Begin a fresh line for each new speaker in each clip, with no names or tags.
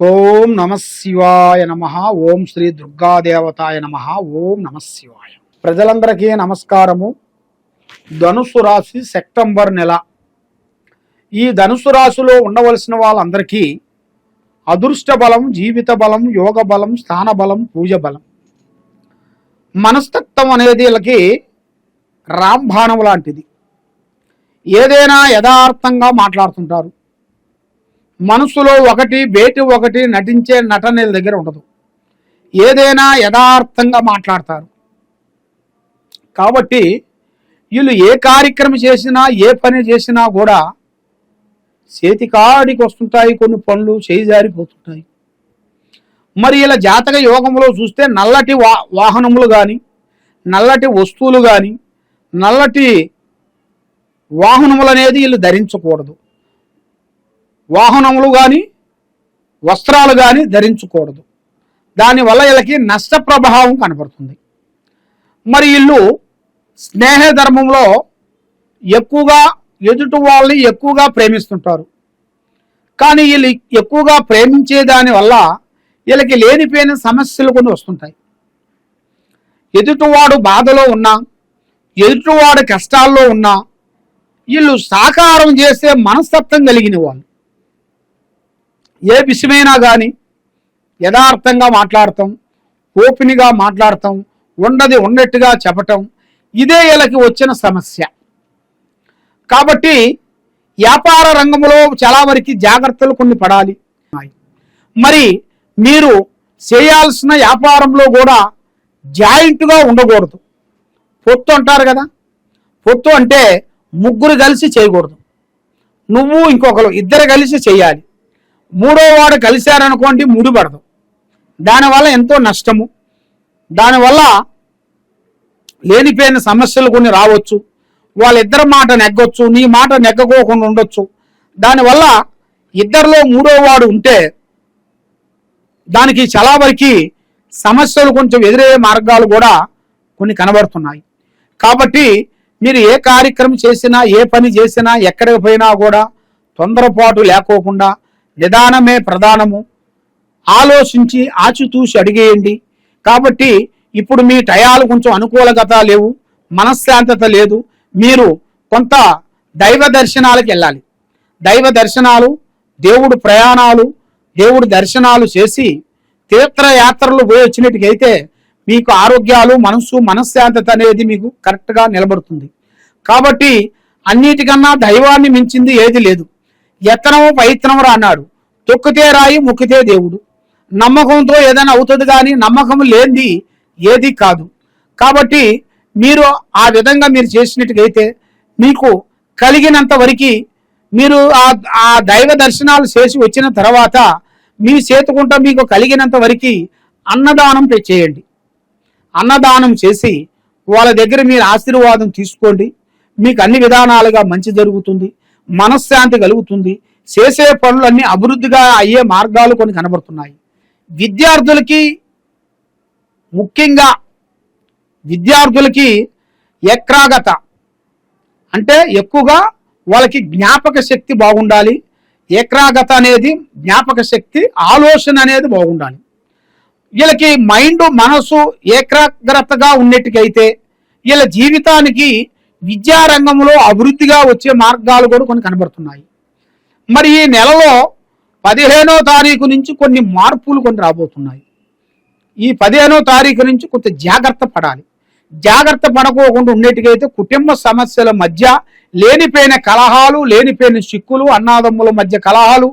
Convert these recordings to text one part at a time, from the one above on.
ఓం నమ శివాయ నమ. ఓం శ్రీ దుర్గాదేవతాయ నమ. ఓం నమ శివాయ. ప్రజలందరికీ నమస్కారము. ధనుసు రాశి సెప్టెంబర్ నెల. ఈ ధనుసు రాశిలో ఉండవలసిన వాళ్ళందరికీ అదృష్ట బలం జీవిత బలం యోగ బలం స్థాన బలం పూజ బలం. మనస్తత్వం అనేది వీళ్ళకి రాంబాణం లాంటిది. ఏదైనా యథార్థంగా మాట్లాడుతుంటారు. మనసులో ఒకటి బేటి ఒకటి నటించే నటన దగ్గర ఉండదు. ఏదైనా యథార్థంగా మాట్లాడతారు. కాబట్టి వీళ్ళు ఏ కార్యక్రమం చేసినా ఏ పని చేసినా కూడా చేతికాడికి వస్తుంటాయి కొన్ని పనులు చేయిజారిపోతుంటాయి మరి ఇలా జాతక యోగంలో చూస్తే నల్లటి వా వాహనములు కానీ నల్లటి వస్తువులు కానీ నల్లటి వాహనములు అనేది వీళ్ళు ధరించకూడదు. వాహనములు కానీ వస్త్రాలు కానీ ధరించకూడదు. దానివల్ల వీళ్ళకి నష్ట ప్రభావం కనపడుతుంది. మరి వీళ్ళు స్నేహ ధర్మంలో ఎక్కువగా ఎదుటి వాళ్ళని ఎక్కువగా ప్రేమిస్తుంటారు. కానీ వీళ్ళు ఎక్కువగా ప్రేమించే దానివల్ల వీళ్ళకి లేనిపోయిన సమస్యలు కొన్ని వస్తుంటాయి. ఎదుటివాడు బాధలో ఉన్నా ఎదుటివాడు కష్టాల్లో ఉన్నా వీళ్ళు సాకారం చేసే మనస్తత్వం కలిగిన వాళ్ళు. ఏ విషయమైనా కానీ యథార్థంగా మాట్లాడటం ఓపెన్గా మాట్లాడటం ఉండది ఉన్నట్టుగా చెప్పటం ఇదే వీళ్ళకి వచ్చిన సమస్య. కాబట్టి వ్యాపార రంగంలో చాలా వరకు జాగ్రత్తలు కొన్ని పడాలి. మరి మీరు చేయాల్సిన వ్యాపారంలో కూడా జాయింట్గా ఉండకూడదు. పొత్తు అంటారు కదా. పొత్తు అంటే ముగ్గురు కలిసి చేయకూడదు. నువ్వు ఇంకొకరు ఇద్దరు కలిసి చేయాలి. మూడో వాడు కలిశారనుకోండి ముడిపడదు. దానివల్ల ఎంతో నష్టము. దానివల్ల లేనిపోయిన సమస్యలు కొన్ని రావచ్చు. వాళ్ళిద్దరి మాట నెగ్గొచ్చు నీ మాట నెగ్గకోకుండా ఉండొచ్చు. దానివల్ల ఇద్దరిలో మూడో వాడు ఉంటే దానికి చాలా వరకు సమస్యలు కొంచెం ఎదురయ్యే మార్గాలు కూడా కొన్ని కనబడుతున్నాయి. కాబట్టి మీరు ఏ కార్యక్రమం చేసినా ఏ పని చేసినా ఎక్కడికి పోయినా కూడా తొందరపాటు లేకోకుండా నిదానమే ప్రధానము. ఆలోచించి ఆచితూసి అడిగేయండి. కాబట్టి ఇప్పుడు మీ టయాలు కొంచెం అనుకూలగత లేవు మనశ్శాంతత లేదు. మీరు కొంత దైవ దర్శనాలకు వెళ్ళాలి. దైవ దర్శనాలు దేవుడు ప్రయాణాలు దేవుడు దర్శనాలు చేసి తీర్థయాత్రలు పోయి వచ్చినట్టుకైతే మీకు ఆరోగ్యాలు మనస్సు మనశ్శాంతత అనేది మీకు కరెక్ట్గా నిలబడుతుంది. కాబట్టి అన్నిటికన్నా దైవాన్ని మించింది ఏది లేదు. ఎత్తనము పైత్తనము రా అన్నాడు. తొక్కితే రాయి మొక్కితే దేవుడు. నమ్మకంతో ఏదైనా అవుతుంది కానీ నమ్మకం లేనిది ఏది కాదు. కాబట్టి మీరు ఆ విధంగా మీరు చేసినట్టుగైతే మీకు కలిగినంత వరకు మీరు ఆ ఆ దైవ దర్శనాలు చేసి వచ్చిన తర్వాత మీ చేతుకుంట మీకు కలిగినంత వరకు అన్నదానం చేయండి. అన్నదానం చేసి వాళ్ళ దగ్గర మీరు ఆశీర్వాదం తీసుకోండి. మీకు అన్ని విధానాలుగా మంచి జరుగుతుంది. మనశ్శాంతి కలుగుతుంది. చేసే పనులన్నీ అభివృద్ధిగా అయ్యే మార్గాలు కొన్ని కనబడుతున్నాయి. విద్యార్థులకి ముఖ్యంగా విద్యార్థులకి ఏకాగ్రత అంటే ఎక్కువగా వాళ్ళకి జ్ఞాపక శక్తి బాగుండాలి. ఏక్రాగత అనేది జ్ఞాపక శక్తి ఆలోచన అనేది బాగుండాలి. వీళ్ళకి మైండ్ మనసు ఏకాగ్రతగా ఉన్నట్టుకైతే వీళ్ళ జీవితానికి విద్యారంగంలో అభివృద్ధిగా వచ్చే మార్గాలు కూడా కొన్ని కనబడుతున్నాయి. మరి ఈ నెలలో పదిహేనో తారీఖు నుంచి కొన్ని మార్పులు కొన్ని రాబోతున్నాయి. ఈ పదిహేనో తారీఖు నుంచి కొంత జాగ్రత్త పడాలి. జాగ్రత్త పడకోకుండా ఉండేటికైతే కుటుంబ సమస్యల మధ్య లేనిపోయిన కలహాలు లేనిపోయిన చిక్కులు అన్నాదమ్ముల మధ్య కలహాలు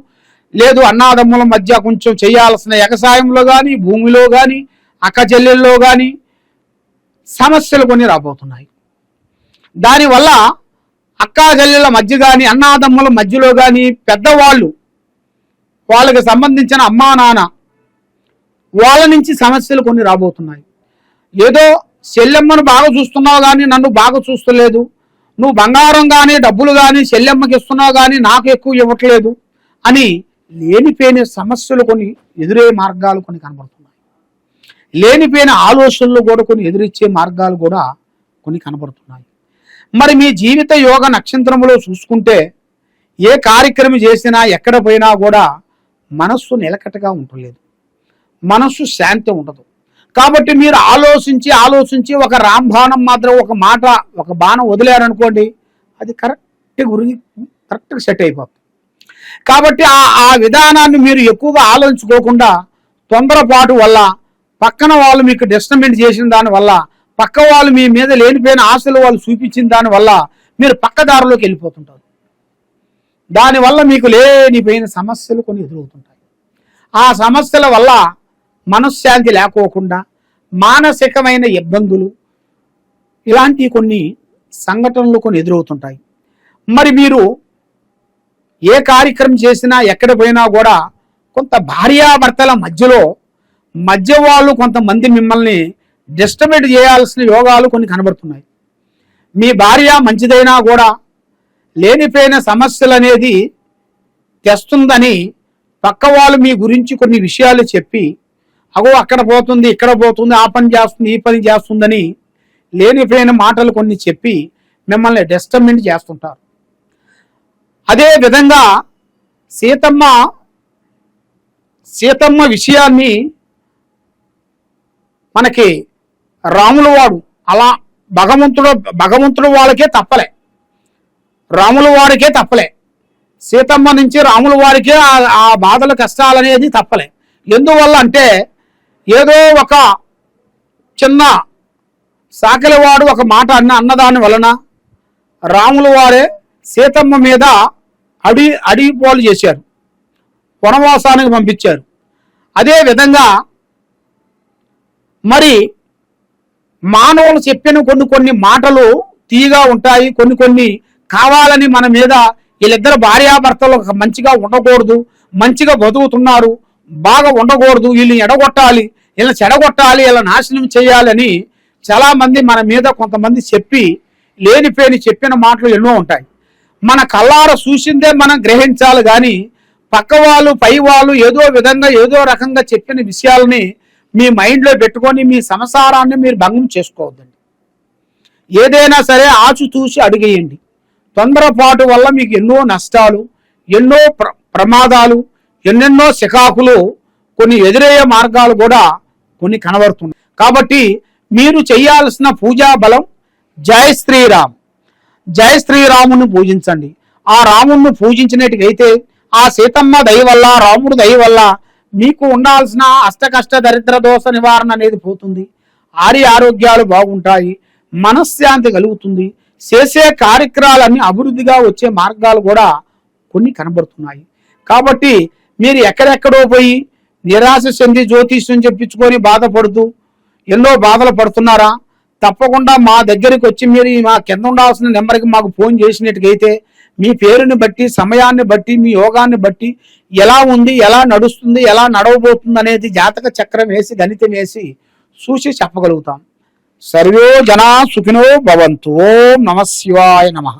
లేదు అన్నాదమ్ముల మధ్య కొంచెం చేయాల్సిన వ్యవసాయంలో కానీ భూమిలో కానీ అక్క చెల్లెల్లో కానీ సమస్యలు కొన్ని రాబోతున్నాయి. దానివల్ల అక్కా మధ్య కానీ అన్నాదమ్ముల మధ్యలో కానీ పెద్దవాళ్ళు వాళ్ళకి సంబంధించిన అమ్మా నాన్న వాళ్ళ నుంచి సమస్యలు కొన్ని రాబోతున్నాయి. ఏదో చెల్లెమ్మను బాగా చూస్తున్నావు కానీ నన్ను బాగా చూస్తలేదు. నువ్వు బంగారం కానీ డబ్బులు కానీ చెల్లెమ్మకి ఇస్తున్నావు కానీ నాకు ఎక్కువ ఇవ్వట్లేదు అని లేనిపోయిన సమస్యలు కొన్ని ఎదురయ్యే మార్గాలు కొన్ని కనబడుతున్నాయి. లేనిపోయిన ఆలోచనలు కూడా కొన్ని ఎదురిచ్చే మార్గాలు కూడా కొన్ని కనబడుతున్నాయి. మరి మీ జీవిత యోగ నక్షత్రములో చూసుకుంటే ఏ కార్యక్రమం చేసినా ఎక్కడ పోయినా కూడా మనస్సు నిలకటగా ఉండలేదు మనస్సు శాంతి ఉండదు. కాబట్టి మీరు ఆలోచించి ఆలోచించి ఒక రాంబాణం మాత్రం ఒక మాట ఒక బాణం వదిలేరనుకోండి అది కరెక్ట్ గురి కరెక్ట్గా సెట్ అయిపోతుంది. కాబట్టి ఆ ఆ విధానాన్ని మీరు ఎక్కువగా ఆలోచించుకోకుండా తొందరపాటు వల్ల పక్కన వాళ్ళు మీకు డిస్టర్బెంట్ చేసిన దానివల్ల పక్క వాళ్ళు మీ మీద లేనిపోయిన ఆశలు వాళ్ళు చూపించిన దాని వల్ల మీరు పక్కదారిలోకి వెళ్ళిపోతుంటారు. దానివల్ల మీకు లేనిపోయిన సమస్యలు కొన్ని ఎదురవుతుంటాయి. ఆ సమస్యల వల్ల మనశ్శాంతి లేకోకుండా మానసికమైన ఇబ్బందులు ఇలాంటి కొన్ని సంఘటనలు కొన్ని ఎదురవుతుంటాయి. మరి మీరు ఏ కార్యక్రమం చేసినా ఎక్కడ పోయినా కూడా కొంత భార్యాభర్తల మధ్యలో మధ్య వాళ్ళు కొంతమంది మిమ్మల్ని డిస్టమేట్ చేయాల్సిన యోగాలు కొన్ని కనబడుతున్నాయి. మీ భార్య మంచిదైనా కూడా లేనిపోయిన సమస్యలు అనేది తెస్తుందని పక్క వాళ్ళు మీ గురించి కొన్ని విషయాలు చెప్పి అగో అక్కడ పోతుంది ఇక్కడ పోతుంది ఆ పని చేస్తుంది ఈ పని చేస్తుందని లేనిపోయిన మాటలు కొన్ని చెప్పి మిమ్మల్ని డిస్టర్బెంట్ చేస్తుంటారు. అదే విధంగా సీతమ్మ సీతమ్మ విషయాన్ని మనకి రాముల వాడు. అలా భగవంతుడు భగవంతుడు వాళ్ళకే తప్పలే. రాముల వారికే తప్పలే. సీతమ్మ నుంచి రాముల వారికే ఆ- బాధల కష్టాలనేది తప్పలే. ఎందువల్ల అంటే ఏదో ఒక చిన్న సాకలివాడు ఒక మాట అన్న అన్నదాని వలన రాముల వారే సీతమ్మ మీద అడి అడిగిపోలు చేశారు. వనవాసానికి పంపించారు. అదే విధంగా మరి మానవులు చెప్పిన కొన్ని కొన్ని మాటలు తీగా ఉంటాయి కొన్ని కొన్ని కావాలని మన మీద వీళ్ళిద్దరు భార్యాభర్తలు మంచిగా ఉండకూడదు మంచిగా బతుకుతున్నారు బాగా ఉండకూడదు వీళ్ళని ఎడగొట్టాలి వీళ్ళని చెడగొట్టాలి వీళ్ళ నాశనం చేయాలని చాలామంది మన మీద కొంతమంది చెప్పి లేనిపోయిన చెప్పిన మాటలు ఎన్నో ఉంటాయి. మన కళ్ళార చూసిందే మనం గ్రహించాలి కానీ పక్క వాళ్ళు పై వాళ్ళు ఏదో విధంగా ఏదో రకంగా చెప్పిన విషయాలని మీ మైండ్లో పెట్టుకొని మీ సంసారాన్ని మీరు భంగం చేసుకోవద్దండి. ఏదైనా సరే ఆచితూచి అడిగేయండి. తొందరపాటు వల్ల మీకు ఎన్నో నష్టాలు ఎన్నో ప్ర ప్రమాదాలు ఎన్నెన్నో శికాకులు కొన్ని ఎదురయ్యే మార్గాలు కూడా కొన్ని కనబడుతున్నాయి. కాబట్టి మీరు చేయాల్సిన పూజా బలం జయ శ్రీరామ్. జయ శ్రీరాముని పూజించండి. ఆ రాముణ్ణి పూజించినట్టుగైతే ఆ సీతమ్మ దయ వల్ల రాముడు దయ వల్ల మీకు ఉండాల్సిన అష్టకష్ట దరిద్ర దోష నివారణ అనేది పోతుంది. ఆరి ఆరోగ్యాలు బాగుంటాయి. మనశ్శాంతి కలుగుతుంది. చేసే కార్యక్రమాలన్నీ అభివృద్ధిగా వచ్చే మార్గాలు కూడా కొన్ని కనబడుతున్నాయి. కాబట్టి మీరు ఎక్కడెక్కడో పోయి నిరాశ చెంది జ్యోతిష్యం చెప్పించుకొని బాధపడుతూ ఎన్నో బాధలు పడుతున్నారా? తప్పకుండా మా దగ్గరికి వచ్చి మీరు మా కింద ఉండాల్సిన నెంబర్కి మాకు ఫోన్ చేసినట్టుగైతే మీ పేరుని బట్టి సమయాన్ని బట్టి మీ యోగాన్ని బట్టి ఎలా ఉంది ఎలా నడుస్తుంది ఎలా నడవబోతుంది అనేది జాతక చక్రం వేసి గణితం వేసి చూసి చెప్పగలుగుతాం. సర్వే జనా సుఖినో భవంతు. ఓం నమ శివాయ నమః.